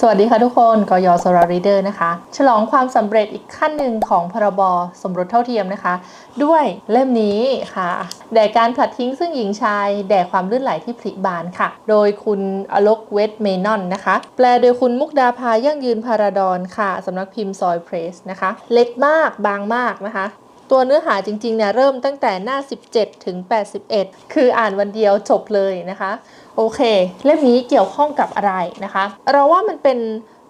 สวัสดีค่ะทุกคนกยสรารีเดอร์นะคะ ฉลองความสำเร็จอีกขั้นหนึ่งของพรบสมรสเท่าเทียมนะคะ ด้วยเล่มนี้ค่ะ แด่การผลัดทิ้งซึ่งหญิงชาย แด่ความลื่นไหลที่ผลิบานค่ะ โดยคุณอลกเวทเมนอนนะคะ แปลโดยคุณมุกดาภายั่งยืนพาราดอนค่ะสำนักพิมพ์ซอยเพรสนะคะ เล็กมากบางมากนะคะ ตัวเนื้อหาจริงๆเนี่ยเริ่มตั้งแต่หน้า 17 ถึง 81 คืออ่านวันเดียวจบเลยนะคะ โอเค เล่มนี้เกี่ยวข้องกับอะไรนะคะ เราว่ามันเป็น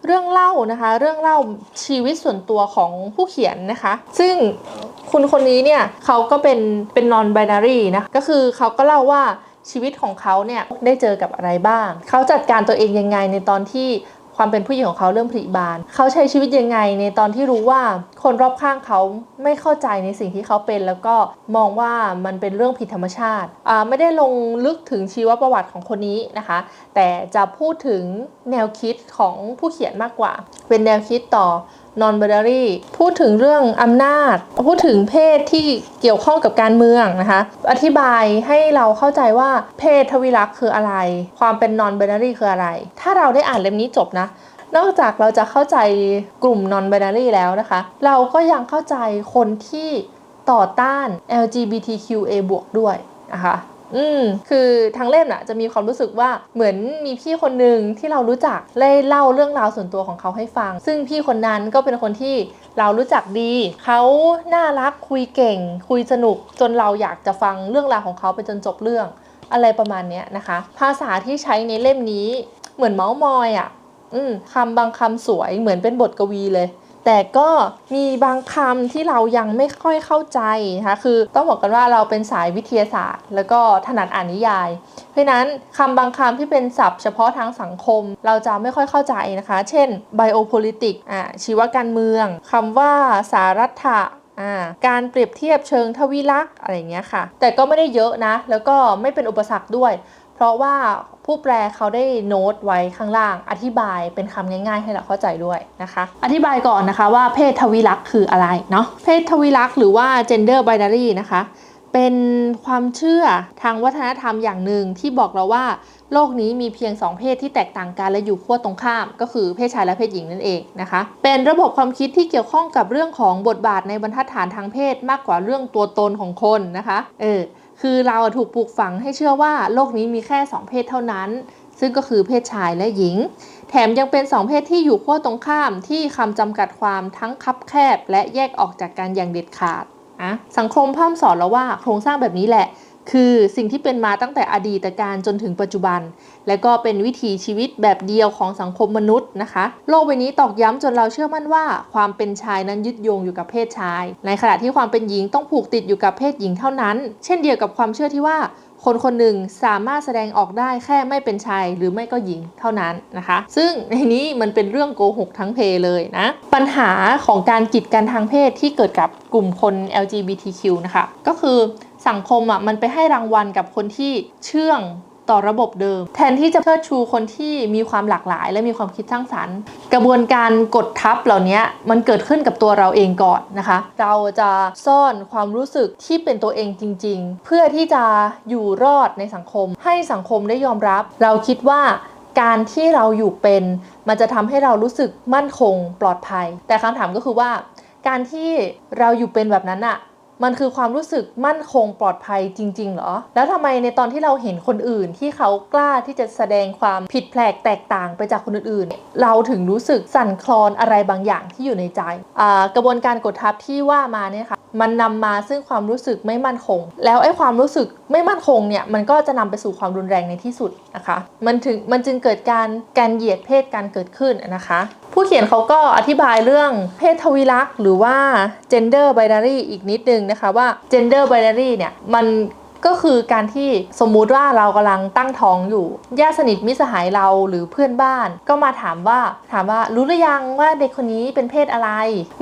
เรื่องเล่านะคะ เรื่องเล่าชีวิตส่วนตัวของผู้เขียนนะคะ ซึ่งคุณคนนี้เนี่ยเขาก็เป็นเป็น non binary นะ ก็คือเขาก็เล่าว่าชีวิตของเขาเนี่ยได้เจอกับอะไรบ้าง เขาจัดการตัวเองยังไงในตอนที่ ความเป็นผู้หญิงของเขาเริ่มผลิบาน เขาใช้ชีวิตยังไงในตอนที่รู้ว่าคนรอบข้างเขาไม่เข้าใจในสิ่งที่เขาเป็น แล้วก็มองว่ามันเป็นเรื่องผิดธรรมชาติ ไม่ได้ลงลึกถึงชีวประวัติของคนนี้นะคะ แต่จะพูดถึงแนวคิดของผู้เขียนมากกว่า เป็นแนวคิดต่อ non binary พูดถึงเรื่องอำนาจ พูดถึงเพศที่เกี่ยวข้องกับการเมืองนะคะ อธิบายให้เราเข้าใจว่าเพศทวิรักษ์คืออะไร ความเป็น non binary คืออะไร ถ้าเราได้อ่านเล่มนี้จบนะนอกจากเราจะเข้าใจกลุ่ม non binary แล้วนะคะ เราก็ยังเข้าใจคนที่ต่อต้าน LGBTQA บวกด้วยนะคะ อืมคือทางเล่มน่ะจะมีความรู้สึกว่าเหมือนมีพี่คนหนึ่งที่เรารู้จักได้เล่าเรื่องราวส่วนตัวของเขาให้ฟัง ซึ่งพี่คนนั้นก็เป็นคนที่เรารู้จักดี เขาน่ารักคุยเก่ง คุยสนุก จนเราอยากจะฟังเรื่องราวของเขาไปจนจบเรื่อง อะไรประมาณนี้นะคะ ภาษาที่ใช้ในเล่มนี้เหมือนเมาส์มอยอะ่ะ อืมคำบางคำสวยเหมือนเป็นบทกวีเลย แต่ก็มีบางคำที่เรายังไม่ค่อยเข้าใจนะคะคือต้องบอกกันว่าเราเป็นสายวิทยาศาสตร์ แล้วก็ถนัดอ่านนิยาย เพราะนั้นคำบางคำที่เป็นศัพท์เฉพาะทางสังคม เราจะไม่ค่อยเข้าใจนะคะ เช่น biopolitics อ่าชีวการเมืองคำว่าสารัฐะอ่าการเปรียบเทียบเชิงทวิลักษ์อะไรเงี้ยค่ะ แต่ก็ไม่ได้เยอะนะ แล้วก็ไม่เป็นอุปสรรคด้วย เพราะว่าผู้แปลเขาได้โน้ตไว้ข้างล่าง อธิบายเป็นคำง่าย ๆ ให้เราเข้าใจด้วยนะคะ อธิบายก่อนนะคะว่าเพศทวิลักษ์คืออะไรเนาะเพศทวิลักษ์หรือว่า gender binary นะคะ เป็นความเชื่อทางวัฒนธรรมอย่างหนึ่งที่บอกเราว่า โลกนี้มีเพียง 2 เพศที่แตกต่างกันและอยู่ขั้วตรงข้าม ก็คือเพศชายและเพศหญิงนั่นเองนะคะ เป็นระบบความคิดที่เกี่ยวข้องกับเรื่องของบทบาทในบรรทัดฐานทางเพศมากกว่าเรื่องตัวตนของคนนะคะ เออ คือเราถูกปลูกฝังให้เชื่อว่าโลกนี้มีแค่ 2 เพศเท่านั้น ซึ่งก็คือเพศชายและหญิง แถมยังเป็น 2 เพศที่อยู่ขั้วตรงข้ามที่คำจำกัดความทั้งคับแคบ และแยกออกจากกันอย่างเด็ดขาดอะสังคมพร่ำสอนเราว่าโครงสร้างแบบนี้แหละ คือสิ่งที่เป็นมาตั้งแต่อดีตการจนถึงปัจจุบัน และก็เป็นวิถีชีวิตแบบเดียวของสังคมมนุษย์นะคะ โลกใบนี้ตอกย้ำจนเราเชื่อมั่นว่า ความเป็นชายนั้นยึดโยงอยู่กับเพศชาย ในขณะที่ความเป็นหญิงต้องผูกติดอยู่กับเพศหญิงเท่านั้น เช่นเดียวกับความเชื่อที่ว่าคนคนหนึ่งสามารถแสดงออกได้แค่ไม่เป็นชายหรือไม่ก็หญิงเท่านั้นนะคะ ซึ่งในนี้มันเป็นเรื่องโกหกทั้งเพเลยนะ ปัญหาของการกีดกันทางเพศที่เกิดกับกลุ่มคน LGBTQ นะคะ ก็คือ สังคมอะมันไปให้รางวัลกับคนที่เชื่องต่อระบบเดิม แทนที่จะเชิดชูคนที่มีความหลากหลาย และมีความคิดสร้างสรรค์ กระบวนการกดทับเหล่านี้มันเกิดขึ้นกับตัวเราเองก่อนนะคะ เราจะซ่อนความรู้สึกที่เป็นตัวเองจริง ๆ เพื่อที่จะอยู่รอดในสังคม ให้สังคมได้ยอมรับ เราคิดว่าการที่เราอยู่เป็น มันจะทำให้เรารู้สึกมั่นคงปลอดภัย แต่คำถามก็คือว่า การที่เราอยู่เป็นแบบนั้นอะ มันคือความรู้สึกมั่นคงปลอดภัยจริง ๆ เหรอ แล้วทำไมในตอนที่เราเห็นคนอื่นที่เขากล้าที่จะแสดงความผิดแปลกแตกต่างไปจากคนอื่นๆ เราถึงรู้สึกสั่นคลอนอะไรบางอย่างที่อยู่ในใจ กระบวนการกดทับที่ว่ามาเนี่ยค่ะมันนำมาซึ่งความรู้สึกไม่มั่นคง แล้วไอ้ความรู้สึกไม่มั่นคงเนี่ยมันก็จะนำไปสู่ความรุนแรงในที่สุดนะคะ มันถึงมันจึงเกิดการการเหยียดเพศการเกิดขึ้นนะคะ ผู้เขียนเขาก็อธิบายเรื่องเพศทวิลักษ์หรือว่า gender binary อีกนิดนึงนะคะว่า gender binary เนี่ยมัน ก็คือการที่สมมุติว่าเรากำลังตั้งท้องอยู่ญาติสนิทมิสหายเราหรือเพื่อนบ้าน ก็มาถามว่าถามว่ารู้หรือยังว่าเด็กคนนี้เป็นเพศอะไร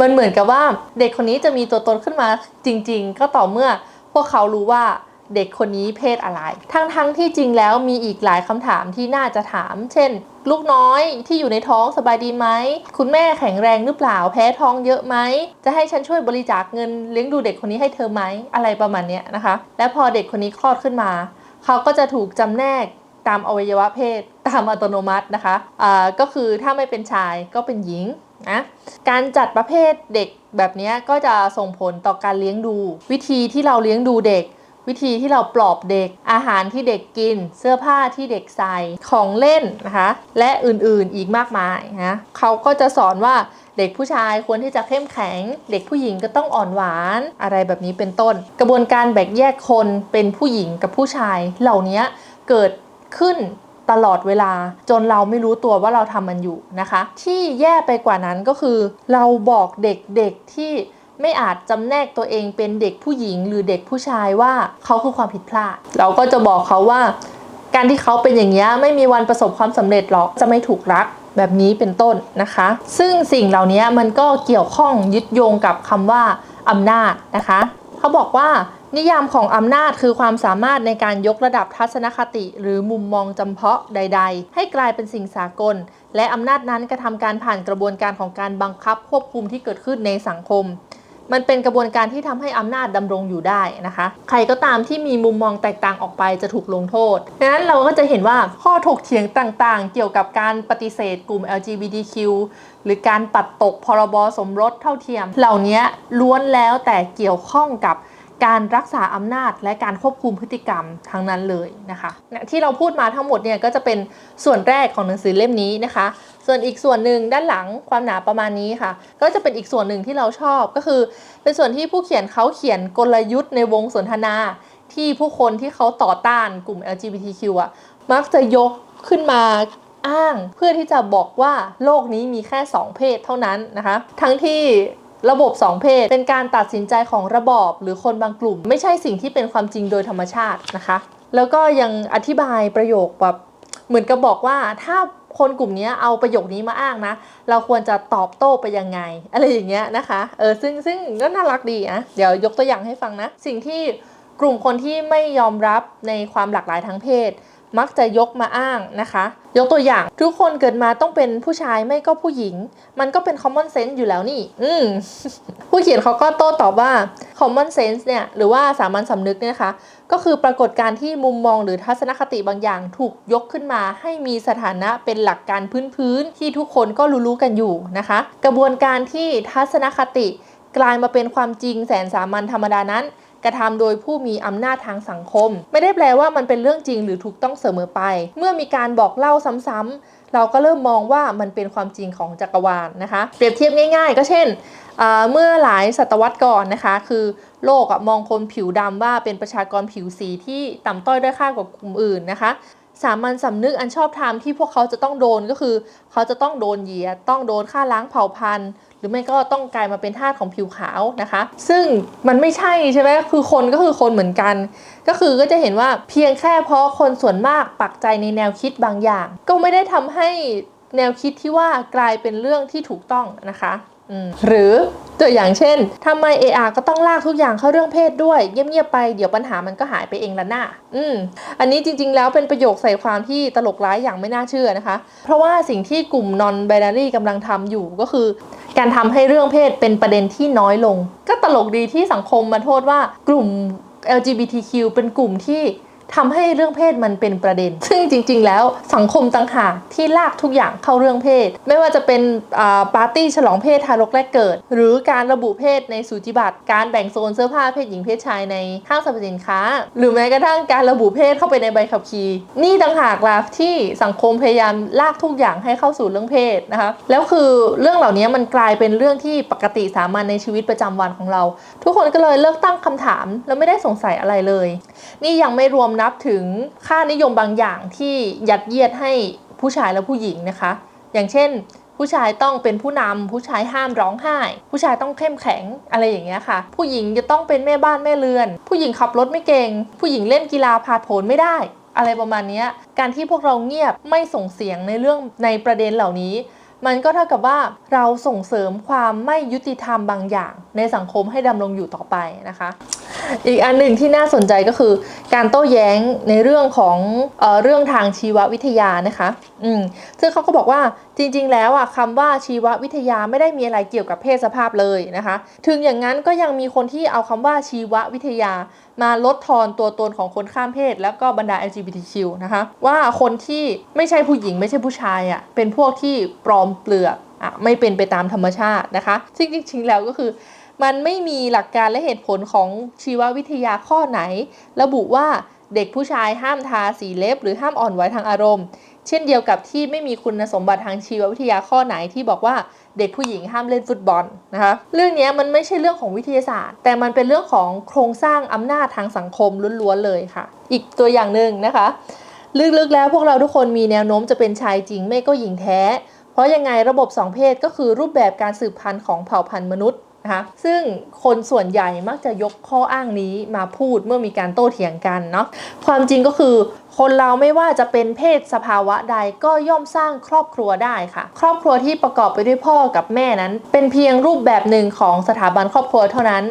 มันเหมือนกับว่าเด็กคนนี้จะมีตัวตนขึ้นมาจริง ๆ ก็ต่อเมื่อพวกเขารู้ว่า เด็กคนนี้เพศอะไร ทั้งๆทที่จริงแล้วมีอีกหลายคำถามที่น่าจะถาม เช่น ลูกน้อยที่อยู่ในท้องสบายดีไหม คุณแม่แข็งแรงหรือเปล่า แพ้ท้องเยอะไหม จะให้ฉันช่วยบริจาคเงินเลี้ยงดูเด็กคนนี้ให้เธอไหม อะไรประมาณนี้นะคะ และพอเด็กคนนี้คลอดขึ้นมา เขาก็จะถูกจำแนกตามอวัยวะเพศ ตามอัตโนมัตินะคะก็คือถ้าไม่เป็นชายก็เป็นหญิงนะการจัดประเภทเด็กแบบนี้ก็จะส่งผลต่อการเลี้ยงดู วิธีที่เราเลี้ยงดูเด็ก วิธีที่เราปลอบเด็ก อาหารที่เด็กกิน เสื้อผ้าที่เด็กใส่ ของเล่นนะคะ และอื่นๆอีกมากมายนะเขาก็จะสอนว่าเด็กผู้ชายควรที่จะเข้มแข็ง เด็กผู้หญิงก็ต้องอ่อนหวาน อะไรแบบนี้เป็นต้น กระบวนการแบ่งแยกคนเป็นผู้หญิงกับผู้ชาย เหล่านี้เกิดขึ้นตลอดเวลาจนเราไม่รู้ตัวว่าเราทำมันอยู่นะคะ ที่แย่ไปกว่านั้นก็คือ เราบอกเด็กๆที่ ไม่อาจจำแนกตัวเองเป็นเด็กผู้หญิงหรือเด็กผู้ชายว่าเขาคือความผิดพลาด เราก็จะบอกเขาว่า การที่เขาเป็นอย่างนี้ไม่มีวันประสบความสำเร็จหรอกจะไม่ถูกรักแบบนี้เป็นต้นนะคะ ซึ่งสิ่งเหล่านี้มันก็เกี่ยวข้องยึดโยงกับคำว่าอำนาจนะคะ เขาบอกว่านิยามของอำนาจคือความสามารถในการยกระดับทัศนคติ หรือมุมมองจำเพาะใด ๆ ให้กลายเป็นสิ่งสากล และอำนาจนั้นกระทำการผ่านกระบวนการของการบังคับควบคุมที่เกิดขึ้นในสังคม มันเป็นกระบวนการที่ทำให้อำนาจดำรงอยู่ได้นะคะ ใครก็ตามที่มีมุมมองแตกต่างออกไปจะถูกลงโทษดังนั้นเราก็จะเห็นว่าข้อถกเถียงต่างๆ เกี่ยวกับการปฏิเสธกลุ่ม LGBTQ หรือการปัดตกพรบสมรสเท่าเทียม เหล่านี้ล้วนแล้วแต่เกี่ยวข้องกับ การรักษาอำนาจและการควบคุมพฤติกรรมทั้งนั้นเลยนะคะเนี่ยที่เราพูดมาทั้งหมดเนี่ยก็จะเป็นส่วนแรกของหนังสือเล่มนี้นะคะ ส่วนอีกส่วนหนึ่งด้านหลังความหนาประมาณนี้ค่ะ ก็จะเป็นอีกส่วนหนึ่งที่เราชอบก็คือ เป็นส่วนที่ผู้เขียนเขาเขียนกลยุทธ์ในวงสนทนา ที่ผู้คนที่เขาต่อต้านกลุ่ม LGBTQ อะมักจะยกขึ้นมาอ้างเพื่อที่จะบอกว่าโลกนี้มีแค่ 2 เพศเท่านั้นนะคะ ทั้งที่ ระบบ2เพศเป็นการตัดสินใจของระบอบหรือคนบางกลุ่ม ไม่ใช่สิ่งที่เป็นความจริงโดยธรรมชาตินะคะ แล้วก็ยังอธิบายประโยคแบบเหมือนกับบอกว่าถ้าคนกลุ่มนี้เอาประโยคนี้มาอ้างนะ เราควรจะตอบโต้ไปยังไง อะไรอย่างเงี้ยนะคะเออซึ่งซึ่งก็น่ารักดีนะเดี๋ยวยกตัวอย่างให้ฟังนะ สิ่งที่กลุ่มคนที่ไม่ยอมรับในความหลากหลายทางเพศ มักจะยกมาอ้างนะคะ ยกตัวอย่างทุกคนเกิดมาต้องเป็นผู้ชายไม่ก็ผู้หญิง มันก็เป็น common sense อยู่แล้วนี่ อืมผู้เขียนเขาก็โต้ตอบว่า common sense เนี่ยหรือว่าสามัญสำนึกเนี่ยนะคะ ก็คือปรากฏการณ์ที่มุมมองหรือทัศนคติบางอย่างถูกยกขึ้นมา ให้มีสถานะเป็นหลักการพื้นๆที่ทุกคนก็รู้ๆกันอยู่นะคะ กระบวนการที่ทัศนคติกลายมาเป็นความจริงแสนสามัญธรรมดานั้น กระทำโดยผู้มีอำนาจทางสังคม ไม่ได้แปลว่ามันเป็นเรื่องจริงหรือถูกต้องเสมอไป เมื่อมีการบอกเล่าซ้ำๆเราก็เริ่มมองว่ามันเป็นความจริงของจักรวาลนะคะ เปรียบเทียบง่าย ๆ ก็เช่นเมื่อหลายศตวรรษก่อนนะคะ คือโลกมองคนผิวดำว่าเป็นประชากรผิวสีที่ต่ำต้อยด้อยค่ากว่ากลุ่มอื่นนะคะสามัญสำนึกอันชอบธรรมที่พวกเขาจะต้องโดนก็คือ เขาจะต้องโดนเหยียดต้องโดนฆ่าล้างเผ่าพันธุ์ รือไม่ก็ต้องกลายมาเป็นทาสของผิวขาวนะคะ ซึ่งมันไม่ใช่ใช่ไหมคือคนก็คือคนเหมือนกัน ก็คือก็จะเห็นว่าเพียงแค่เพราะคนส่วนมากปักใจในแนวคิดบางอย่าง ก็ไม่ได้ทำให้แนวคิดที่ว่ากลายเป็นเรื่องที่ถูกต้องนะคะ หรือตัวอย่างเช่นทำไม AR ก็ต้องลากทุกอย่างเข้าเรื่องเพศด้วย เงียบๆไปเดี๋ยวปัญหามันก็หายไปเองละหน้าอืมอันนี้จริงๆแล้วเป็นประโยคใส่ความที่ตลกร้ายอย่างไม่น่าเชื่อนะคะ เพราะว่าสิ่งที่กลุ่ม non binary กำลังทำอยู่ก็คือ การทำให้เรื่องเพศเป็นประเด็นที่น้อยลง ก็ตลกดีที่สังคมมาโทษว่ากลุ่ม LGBTQ เป็นกลุ่มที่ ทำให้เรื่องเพศมันเป็นประเด็น ซึ่งจริง ๆ แล้วสังคมต่างหากที่ลากทุกอย่างเข้าเรื่องเพศ ไม่ว่าจะเป็นปาร์ตี้ฉลองเพศทารกแรกเกิด หรือการระบุเพศในสูจิบัตรการแบ่งโซนเสื้อผ้าเพศหญิงเพศชายในห้างสรรพสินค้า หรือแม้กระทั่งการระบุเพศเข้าไปในใบขับขี่นี่ต่างหากล่ะที่สังคมพยายามลากทุกอย่างให้เข้าสู่เรื่องเพศนะคะแล้วคือเรื่องเหล่านี้มันกลายเป็นเรื่องที่ปกติสามัญในชีวิตประจำวันของเรา ทุกคนก็เลยเลิกตั้งคำถาม แล้วไม่ได้สงสัยอะไรเลย นี่ยังไม่รวมนับถึงค่านิยมบางอย่างที่ยัดเยียดให้ผู้ชายและผู้หญิงนะคะ อย่างเช่น ผู้ชายต้องเป็นผู้นำผู้ชายห้ามร้องไห้ ผู้ชายต้องเข้มแข็งอะไรอย่างเงี้ยค่ะ ผู้หญิงจะต้องเป็นแม่บ้านแม่เรือน ผู้หญิงขับรถไม่เก่ง ผู้หญิงเล่นกีฬาพาดโผนไม่ได้อะไรประมาณเนี้ยการที่พวกเราเงียบไม่ส่งเสียงในเรื่องในประเด็นเหล่านี้ มันก็เท่ากับว่าเราส่งเสริมความไม่ยุติธรรมบางอย่าง ในสังคมให้ดำรงอยู่ต่อไปนะคะ อีกอันหนึ่งที่น่าสนใจก็คือ การโต้แย้งในเรื่องของเออเรื่องทางชีววิทยานะคะ อืมซึ่งเขาก็บอกว่าจริงๆ แล้วอะคำว่าชีววิทยาไม่ได้มีอะไรเกี่ยวกับเพศสภาพเลยนะคะ ถึงอย่างนั้นก็ยังมีคนที่เอาคำว่าชีววิทยา มาลดทอนตัวตนของคนข้ามเพศ แล้วก็บรรดา LGBTQ นะคะ ว่าคนที่ไม่ใช่ผู้หญิงไม่ใช่ผู้ชายอะเป็นพวกที่ปลอมเปลือกอะไม่เป็นไปตามธรรมชาตินะคะซึ่งจริงๆ แล้วก็คือมันไม่มีหลักการและเหตุผลของชีววิทยาข้อไหน ระบุว่า เด็กผู้ชายห้ามทาสีเล็บ หรือห้ามอ่อนไหวทางอารมณ์ เช่นเดียวกับที่ไม่มีคุณสมบัติทางชีววิทยาข้อไหนที่บอกว่าเด็กผู้หญิงห้ามเล่นฟุตบอลนะคะเรื่องนี้มันไม่ใช่เรื่องของวิทยาศาสตร์ แต่มันเป็นเรื่องของโครงสร้างอำนาจทางสังคมล้วนๆเลยค่ะ อีกตัวอย่างหนึ่งนะคะ ลึกๆแล้วพวกเราทุกคนมีแนวโน้มจะเป็นชายจริงไม่ก็หญิงแท้ เพราะยังไงระบบสองเพศก็คือรูปแบบการสืบพันธุ์ของเผ่าพันธุ์มนุษย์ นะคะซึ่งคนส่วนใหญ่มักจะยกข้ออ้างนี้มาพูดเมื่อมีการโต้เถียงกันเนาะความจริงก็คือ คนเราไม่ว่าจะเป็นเพศสภาวะใดก็ย่อมสร้างครอบครัวได้ค่ะ ครอบครัวที่ประกอบไปด้วยพ่อกับแม่นั้น เป็นเพียงรูปแบบหนึ่งของสถาบันครอบครัวเท่านั้น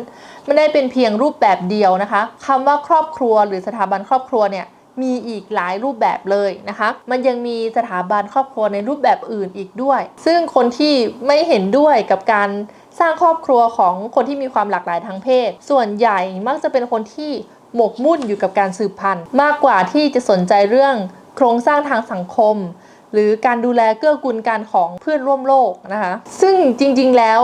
ไม่ได้เป็นเพียงรูปแบบเดียวนะคะคำว่าครอบครัวหรือสถาบันครอบครัวเนี่ยมีอีกหลายรูปแบบเลยนะคะ มันยังมีสถาบันครอบครัวในรูปแบบอื่นอีกด้วย ซึ่งคนที่ไม่เห็นด้วยกับการ สร้างครอบครัวของคนที่มีความหลากหลายทางเพศ ส่วนใหญ่มักจะเป็นคนที่หมกมุ่นอยู่กับการสืบพันธุ์ มากกว่าที่จะสนใจเรื่องโครงสร้างทางสังคม หรือการดูแลเกื้อกูลกันของเพื่อนร่วมโลกนะคะ ซึ่งจริงๆแล้ว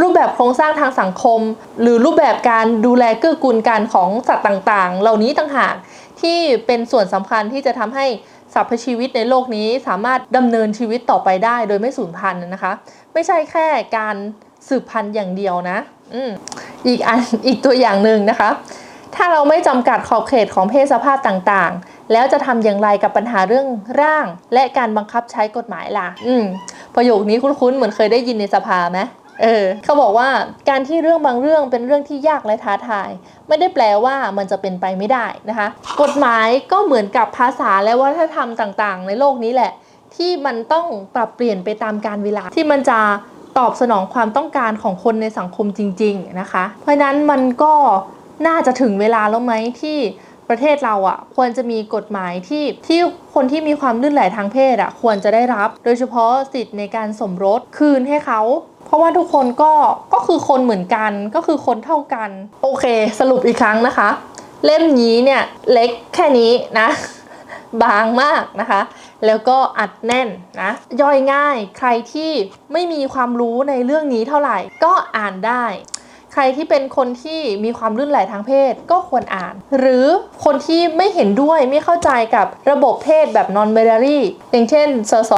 รูปแบบโครงสร้างทางสังคม หรือรูปแบบการดูแลเกื้อกูลกันของสัตว์ต่างๆ เหล่านี้ต่างหากที่เป็นส่วนสำคัญที่จะทำให้สรรพชีวิตในโลกนี้สามารถดำเนินชีวิตต่อไปได้โดยไม่สูญพันธุ์นะคะ ไม่ใช่แค่การ สืบพันธุ์อย่างเดียวนะอืมอีกอันอีกตัวอย่างหนึ่งนะคะ ถ้าเราไม่จำกัดขอบเขตของเพศสภาพต่างๆ แล้วจะทำอย่างไรกับปัญหาเรื่องร่าง และการบังคับใช้กฎหมายล่ะ อืมประโยคนี้คุ้นๆเหมือนเคยได้ยินในสภาไหมเออเขาบอกว่าการที่เรื่องบางเรื่องเป็นเรื่องที่ยากและท้าทาย ไม่ได้แปลว่ามันจะเป็นไปไม่ได้นะคะ กฎหมายก็เหมือนกับภาษาและวัฒนธรรมต่างๆ ในโลกนี้แหละ ที่มันต้องปรับเปลี่ยนไปตามการเวลาที่มันจะ ตอบสนองความต้องการของคนในสังคมจริง ๆนะคะ เพราะนั้นมันก็น่าจะถึงเวลาแล้วไหมที่ประเทศเราอะควรจะมีกฎหมายที่ที่คนที่มีความลื่นไหลทางเพศอะควรจะได้รับ โดยเฉพาะสิทธิ์ในการสมรสคืนให้เขาเพราะว่าทุกคนก็ก็คือคนเหมือนกันก็คือคนเท่ากัน โอเค สรุปอีกครั้งนะคะ เล่มนี้เนี่ยเล็กแค่นี้นะ บางมากนะคะ แล้วก็อัดแน่นนะย่อยง่ายใครที่ไม่มีความรู้ในเรื่องนี้เท่าไหร่ก็อ่านได้ใครที่เป็นคนที่มีความลื่นไหลทางเพศก็ควรอ่าน หรือคนที่ไม่เห็นด้วยไม่เข้าใจกับระบบเพศแบบ non binary อย่างเช่น สส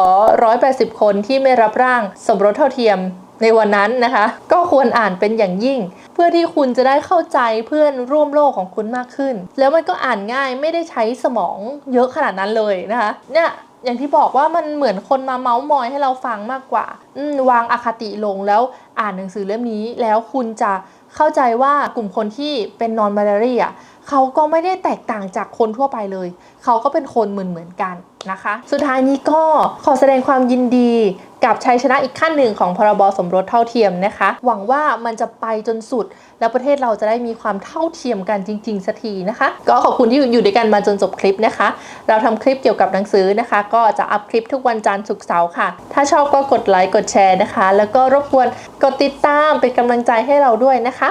180 คนที่ไม่รับร่างสมรสเท่าเทียม ในวันนั้นนะคะ ก็ควรอ่านเป็นอย่างยิ่ง เพื่อที่คุณจะได้เข้าใจเพื่อนร่วมโลกของคุณมากขึ้น แล้วมันก็อ่านง่ายไม่ได้ใช้สมองเยอะขนาดนั้นเลยนะคะเนี่ยอย่างที่บอกว่ามันเหมือนคนมาเมาส์มอยให้เราฟังมากกว่า วางอคติลงแล้วอ่านหนังสือเล่มนี้ แล้วคุณจะเข้าใจว่ากลุ่มคนที่เป็นนอนมา a รีอะ เขาก็ไม่ได้แตกต่างจากคนทั่วไปเลย เขาก็เป็นคนเหมือนเหมือนๆกันนะคะ สุดท้ายนี้ก็ขอแสดงความยินดีกับชัยชนะอีกขั้นหนึ่งของพรบสมรสเท่าเทียมนะคะ หวังว่ามันจะไปจนสุด แล้วประเทศเราจะได้มีความเท่าเทียมกันจริง ๆสักทีนะคะ ก็ขอบคุณที่อยู่ด้วยกันมาจนจบคลิปนะคะ เราทำคลิปเกี่ยวกับหนังสือนะคะ ก็จะอัพคลิปทุกวันจันทร์ศุกร์เสาร์ค่ะ ถ้าชอบก็กดไลค์กดแชร์นะคะ แล้วก็รบกวนกดติดตามเป็นกำลังใจให้เราด้วยนะคะ